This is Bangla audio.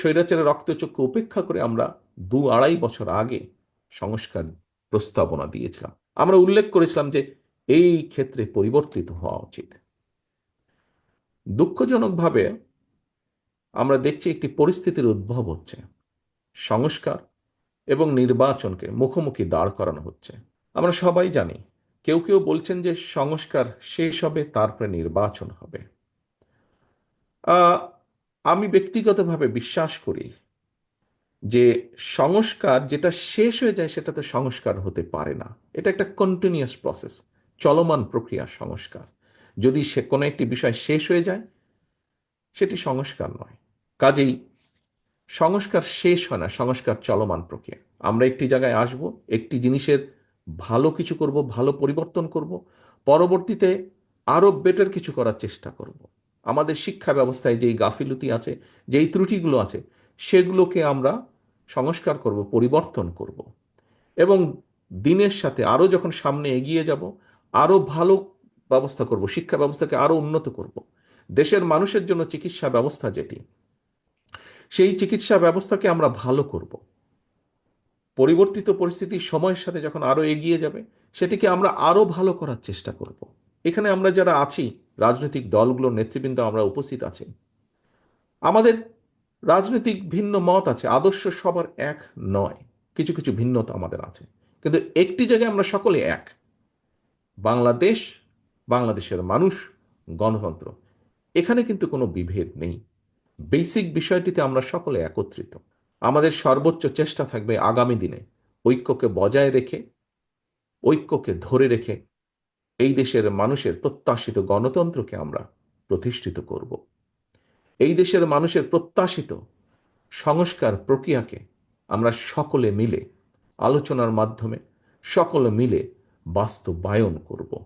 স্বৈরাচারের রক্তচক্ষু উপেক্ষা করে আমরা দু আড়াই বছর আগে সংস্কার প্রস্তাবনা দিয়েছিলাম। আমরা উল্লেখ করেছিলাম যে এই ক্ষেত্রে পরিবর্তিত হওয়া উচিত। দুঃখজনকভাবে আমরা দেখছি একটি পরিস্থিতির উদ্ভব হচ্ছে। সংস্কার এবং নির্বাচনকে মুখোমুখি দাঁড় করানো হচ্ছে। আমরা সবাই জানি, কেউ কেউ বলছেন যে সংস্কার শেষ হবে, তারপরে নির্বাচন হবে। আমি ব্যক্তিগতভাবে বিশ্বাস করি যে সংস্কার যেটা শেষ হয়ে যায় সেটা তো সংস্কার হতে পারে না। এটা একটা কন্টিনিউয়াস প্রসেস চলমান প্রক্রিয়া সংস্কার। যদি সে কোনো একটি বিষয় শেষ হয়ে যায়, সেটি সংস্কার নয়। কাজেই সংস্কার শেষ হয় না, সংস্কার চলমান প্রক্রিয়া। আমরা একটি জায়গায় আসব, একটি জিনিসের ভালো কিছু করব, ভালো পরিবর্তন করব, পরবর্তীতে আরও বেটার কিছু করার চেষ্টা করব। আমাদের শিক্ষা ব্যবস্থায় যেই গাফিলতি আছে, যেই ত্রুটিগুলো আছে, সেগুলোকে আমরা সংস্কার করব, পরিবর্তন করব। এবং দিনের সাথে আরও যখন সামনে এগিয়ে যাব আরও ভালো ব্যবস্থা করব, শিক্ষা ব্যবস্থাকে আরও উন্নত করব। দেশের মানুষের জন্য চিকিৎসা ব্যবস্থা যেটি, সেই চিকিৎসা ব্যবস্থাকে আমরা ভালো করব। পরিবর্তিত পরিস্থিতি সময়ের সাথে যখন আরও এগিয়ে যাবে, সেটিকে আমরা আরও ভালো করার চেষ্টা করব। এখানে আমরা যারা আছি রাজনৈতিক দলগুলোর নেতৃবৃন্দ আমরা উপস্থিত আছি। আমাদের রাজনৈতিক ভিন্ন মত আছে, আদর্শ সবার এক নয়। কিছু কিছু ভিন্নতা আমাদের আছে। কিন্তু একটি জায়গায় আমরা সকলে এক। বাংলাদেশ, বাংলাদেশের মানুষ, গণতন্ত্র। এখানে কিন্তু কোনো বিভেদ নেই। বেসিক বিষয়টিতে আমরা সকলে একত্রিত। আমাদের সর্বোচ্চ চেষ্টা থাকবে আগামী দিনে ঐক্যকে বজায় রেখে, ঐক্যকে ধরে রেখে এই দেশের মানুষের প্রত্যাশিত গণতন্ত্রকে আমরা প্রতিষ্ঠিত করব। এই দেশের মানুষের প্রত্যাশিত সংস্কার প্রক্রিয়াকে আমরা সকলে মিলে, আলোচনার মাধ্যমে সকলে মিলে বাস্তবায়ন করব।